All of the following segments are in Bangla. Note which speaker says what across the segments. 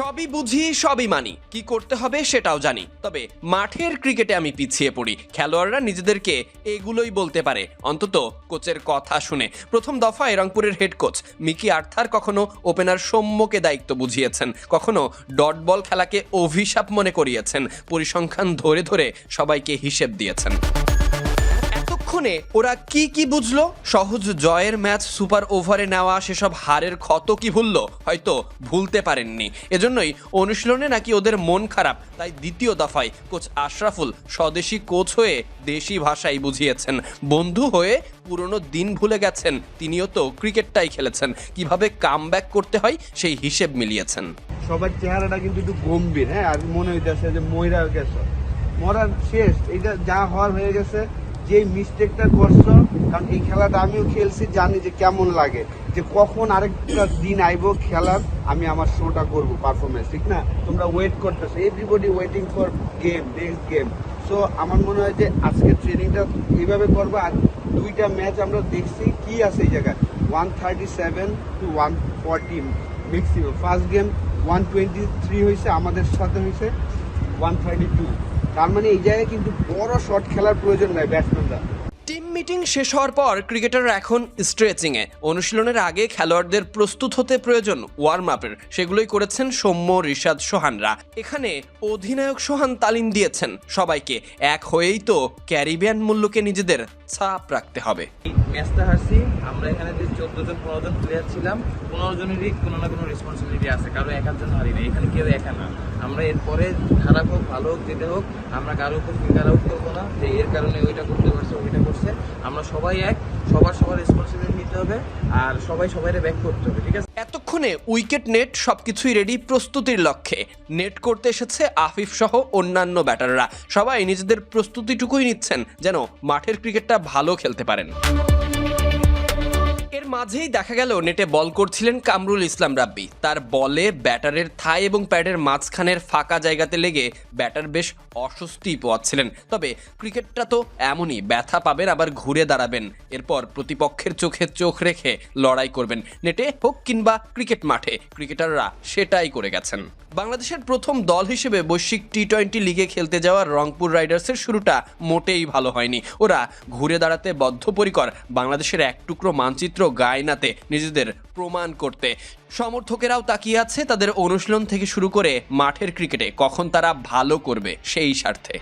Speaker 1: সবই বুঝি, সবই মানি। কি করতে হবে সেটাও জানি। তবে মাঠের ক্রিকেটে আমি পিছিয়ে পড়ি। খেলোয়াড়রা নিজেদেরকে এগুলোই বলতে পারে। অন্তত কোচের কথা শুনে। প্রথম দফায় রংপুরের হেড কোচ মিকি আর্থার কখনো ওপেনার সৌম্যকে দায়িত্ব বুঝিয়েছেন। কখনো ডট বল খেলাকে অভিশাপ মনে করিয়েছেন। পরিসংখ্যান ধরে ধরে সবাইকে হিসেব দিয়েছেন। এতক্ষণে ওরা কি কি বুঝলো? সহজ জয়ের ম্যাচ সুপার ওভারে নেওয়া, সেসব হারের ক্ষত কি ভুলল? হয়তো ভুলতে পারেননি। এজন্যই অনুশীলনে নাকি ওদের মন খারাপ, তাই দ্বিতীয় দফায় কোচ আশরাফুল স্বদেশি কোচ হয়ে দেশি ভাষায় বুঝিয়েছেন। বন্ধু হয়ে পুরনো দিন ভুলে গেছেন, তিনিও তো ক্রিকেটটাই খেলেছেন। কীভাবে কাম করতে হয় সেই হিসেব মিলিয়েছেন।
Speaker 2: সবার চেহারাটা কিন্তু একটু গম্ভীর হ্যাঁ? আর মনে হইতেছে যে ময়রা গেছে মরার শেষ এটা যা হওয়ার হয়ে গেছে যে মিস্টেকটা করছ, কারণ এই খেলাটা আমিও খেলছি, জানি যে কেমন লাগে। যে কখন আরেকটা দিন আইবো খেলার, আমি আমার শোটা করব পারফরমেন্স ঠিক না? তোমরা ওয়েট করতেছো। Everybody waiting for game next game so আমার মনে হয় যে আজকে ট্রেনিংটা এইভাবে করব, আর দুইটা ম্যাচ আমরা দেখছি কি আছে এই জায়গায়। One thirty seven to one forty maximum first game one twenty three হয়েছে আমাদের সাথে হয়েছে ওয়ান থার্টি টু তার মানে এই জায়গায় কিন্তু বড় শট খেলার প্রয়োজন নাই ব্যাটসম্যানরা
Speaker 1: মিটিং শেষ হওয়ার পর ক্রিকেটাররা এখন স্ট্রেচিংয়ে। অনুশীলনের আগে খেলোয়াড়দের প্রস্তুত হতে প্রয়োজন ওয়ার্ম আপের সেগুলোই করেছেন সৌম্য ঋষাদ সোহানরা। এখানে অধিনায়ক সোহান তালিম দিয়েছেন সবাইকে। এক হয়েই তো ক্যারিবিয়ান মূল্যকে নিজেদের ছাপ রাখতে হবে।
Speaker 3: ম্যাচটা হারছি। আমরা এখানে যে চোদ্দ জন, পনেরো জন প্লেয়ার ছিলাম, পনেরো জনেরই কোনো না কোনো রেসপন্সিবিলিটি আছে। কারও এক একজন হারি না এখানে কেউ একা না। আমরা এরপরে খারাপ হোক, ভালো হোক যেতে হোক, আমরা কারও উপর ফিঙ্গার আউট করব না। যে এর কারণে ওইটা করতে আমরা সবাই এক, সবার সবার রেসপন্সিবিলিটি নিতে হবে আর সবাই সবাই ব্যাক করতে হবে, ঠিক আছে?
Speaker 1: এতক্ষণে উইকেট নেট সবকিছুই রেডি প্রস্তুতির লক্ষ্যে। নেট করতে এসেছে আফিফ সহ অন্যান্য ব্যাটাররা। সবাই নিজেদের প্রস্তুতিটুকুই নিচ্ছেন যেন মাঠের ক্রিকেটটা ভালো খেলতে পারেন। মাঝেই দেখা গেল নেটে বল করছিলেন কামরুল ইসলাম রাব্বি। তার বলে, ব্যাটারের থাই এবং প্যাডের মাঝখানের ফাঁকা জায়গাতে লেগে ব্যাটার বেশ অস্বস্তি পোয়াচ্ছিলেন। তবে ক্রিকেটটা তো এমনই, ব্যথা পাবেন, আবার ঘুরে দাঁড়াবেন। এরপর প্রতিপক্ষের চোখে চোখ রেখে লড়াই করবেন। নেটে হোক কিংবা ক্রিকেট মাঠে, ক্রিকেটাররা সেটাই করে গেছেন। বাংলাদেশের প্রথম দল হিসেবে বৈশ্বিক টি টোয়েন্টি লিগে খেলতে যাওয়া রংপুর রাইডার্সের শুরুটা মোটেই ভালো হয়নি। ওরা ঘুরে দাঁড়াতে বদ্ধপরিকর। বাংলাদেশের এক টুকরো মানচিত্র গায়নাতে নিজেদের প্রমাণ করতে। সমর্থকেরাও তাকিয়ে আছে তাদের অনুশীলন থেকে শুরু করে মাঠের ক্রিকেটে। কখন তারা ভালো করবে সেই স্বার্থে।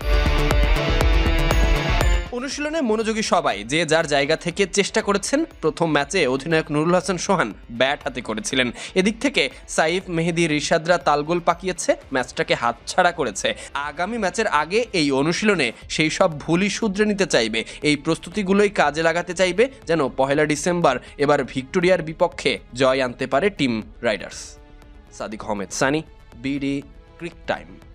Speaker 1: অনুশীলনে মনোযোগী সবাই, যে যার জায়গা থেকে চেষ্টা করেছেন, প্রথম ম্যাচে অধিনায়ক নুরুল হাসান সোহান ব্যাট হাতে করেছিলেন। এদিক থেকে সাইফ মেহেদি রিশাদরা তালগোল পাকিয়েছে, ম্যাচটাকে হাতছাড়া করেছে। আগামী ম্যাচের আগে এই অনুশীলনে সেই সব ভুলই শুধরে নিতে চাইবে। এই প্রস্তুতিগুলোই কাজে লাগাতে চাইবে, যেন পহেলা ডিসেম্বর এবার ভিক্টোরিয়ার বিপক্ষে জয় আনতে পারে team riders. Sadik Ahmed, Sunny, BD, cric time.